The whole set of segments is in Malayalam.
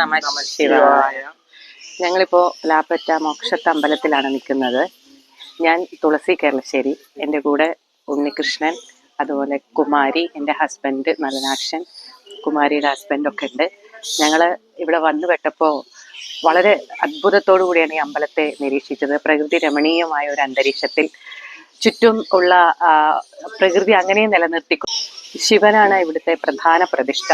നമ ശിവായ. ഞങ്ങളിപ്പോ ലാപ്പറ്റ മോക്ഷത്ത അമ്പലത്തിലാണ് നിൽക്കുന്നത്. ഞാൻ തുളസി കേരളശ്ശേരി എന്റെ കൂടെ ഉണ്ണികൃഷ്ണൻ അതുപോലെ കുമാരി എന്റെ ഹസ്ബൻഡ് നലനാക്ഷൻ കുമാരിയുടെ ഹസ്ബൻഡ് ഒക്കെ ഉണ്ട്. ഞങ്ങൾ ഇവിടെ വന്നു പെട്ടപ്പോൾ വളരെ അത്ഭുതത്തോടു കൂടിയാണ് ഈ അമ്പലത്തെ നിരീക്ഷിച്ചത്. പ്രകൃതി രമണീയമായ ഒരു അന്തരീക്ഷത്തിൽ ചുറ്റും ഉള്ള പ്രകൃതി അങ്ങനെ നിലനിർത്തിക്കും ശിവനാണ് ഇവിടുത്തെ പ്രധാന പ്രതിഷ്ഠ.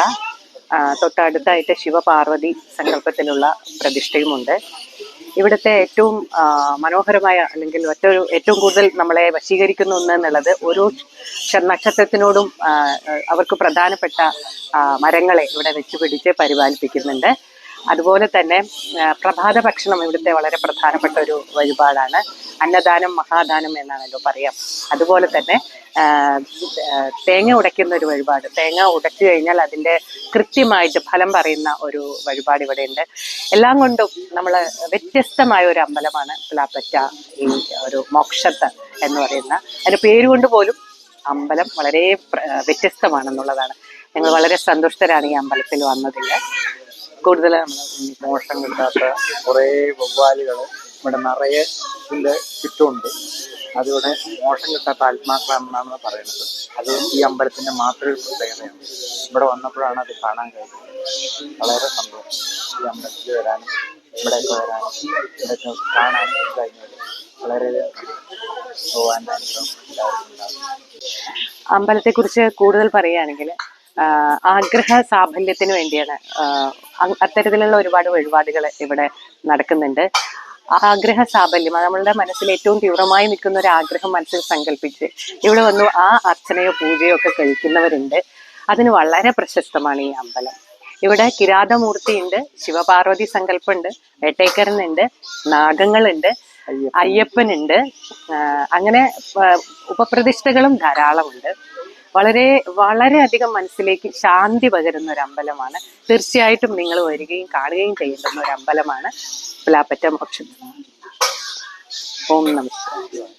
തൊട്ടടുത്തായിട്ട് ശിവപാർവതി സങ്കല്പത്തിലുള്ള പ്രതിഷ്ഠയുമുണ്ട്. ഇവിടുത്തെ ഏറ്റവും മനോഹരമായ അല്ലെങ്കിൽ മറ്റൊരു ഏറ്റവും കൂടുതൽ നമ്മളെ വശീകരിക്കുന്ന എന്നുള്ളത് ഓരോ ക്ഷ- നക്ഷത്രത്തിനോടും അവർക്ക് പ്രധാനപ്പെട്ട മരങ്ങളെ ഇവിടെ വെച്ച് പിടിച്ച് പരിപാലിപ്പിക്കുന്നുണ്ട്. അതുപോലെ തന്നെ പ്രഭാത ഭക്ഷണം ഇവിടുത്തെ വളരെ പ്രധാനപ്പെട്ട ഒരു വഴിപാടാണ്. അന്നദാനം മഹാദാനം എന്നാണല്ലോ പറയാം. അതുപോലെ തന്നെ തേങ്ങ ഉടയ്ക്കുന്ന ഒരു വഴിപാട്. തേങ്ങ ഉടച്ചു കഴിഞ്ഞാൽ അതിന്റെ കൃത്യമായിട്ട് ഫലം പറയുന്ന ഒരു വഴിപാട് ഇവിടെയുണ്ട്. എല്ലാം കൊണ്ടും നമ്മൾ വ്യത്യസ്തമായ ഒരു അമ്പലമാണ് പ്ലാപ്പറ്റ ഈ ഒരു മോക്ഷത്ത് എന്ന് പറയുന്ന. അതിന്റെ പേരുകൊണ്ട് പോലും അമ്പലം വളരെ വ്യത്യസ്തമാണെന്നുള്ളതാണ്. ഞങ്ങൾ വളരെ സന്തുഷ്ടരാണ് ഈ അമ്പലത്തിൽ വന്നതിൽ. നമ്മൾ മോഷം കിട്ടാത്ത കുറേ വവ്വാലുകൾ ഇവിടെ നിറയെ ഇതിന്റെ ചുറ്റുമുണ്ട്. അതിവിടെ മോഷം കിട്ടാത്ത ആത്മാക്കളാണെന്നാണ് പറയുന്നത്. അത് ഈ അമ്പലത്തിന്റെ മാത്രം ഒരു പ്രത്യേകതയാണ്. ഇവിടെ വന്നപ്പോഴാണ് അത് കാണാൻ കഴിഞ്ഞത്. വളരെ സന്തോഷം. ഈ അമ്പലത്തിൽ വരാനും ഇവിടെയൊക്കെ വരാനും ഇവിടെയൊക്കെ കാണാനും കഴിഞ്ഞത് വളരെ. ഭഗവാന്റെ അമ്പലത്തെക്കുറിച്ച് കൂടുതൽ പറയുകയാണെങ്കിൽ ആഗ്രഹ സാഫല്യത്തിന് വേണ്ടിയാണ് അത്തരത്തിലുള്ള ഒരുപാട് വഴിപാടുകൾ ഇവിടെ നടക്കുന്നുണ്ട്. ആഗ്രഹ സാഫല്യം നമ്മളുടെ മനസ്സിൽ ഏറ്റവും തീവ്രമായി നിൽക്കുന്ന ഒരു ആഗ്രഹം മനസ്സിൽ സങ്കല്പിച്ച് ഇവിടെ വന്നു ആ അർച്ചനയോ പൂജയോ ഒക്കെ കഴിക്കുന്നവരുണ്ട്. അതിന് വളരെ പ്രശസ്തമാണ് ഈ അമ്പലം. ഇവിടെ കിരാതമൂർത്തിയുണ്ട് ശിവപാർവതി സങ്കല്പുണ്ട് വേട്ടേക്കരനുണ്ട് നാഗങ്ങളുണ്ട് അയ്യപ്പനുണ്ട് അങ്ങനെ ഉപപ്രതിഷ്ഠകളും ധാരാളമുണ്ട്. വളരെ വളരെയധികം മനസ്സിലേക്ക് ശാന്തി പകരുന്ന ഒരു അമ്പലമാണ് തീർച്ചയായിട്ടും നിങ്ങൾ വരികയും കാണുകയും ചെയ്യേണ്ടുന്ന ഒരു അമ്പലമാണ് പ്ലാപ്പറ്റ മോക്ഷം ഓം നമസ്കാരം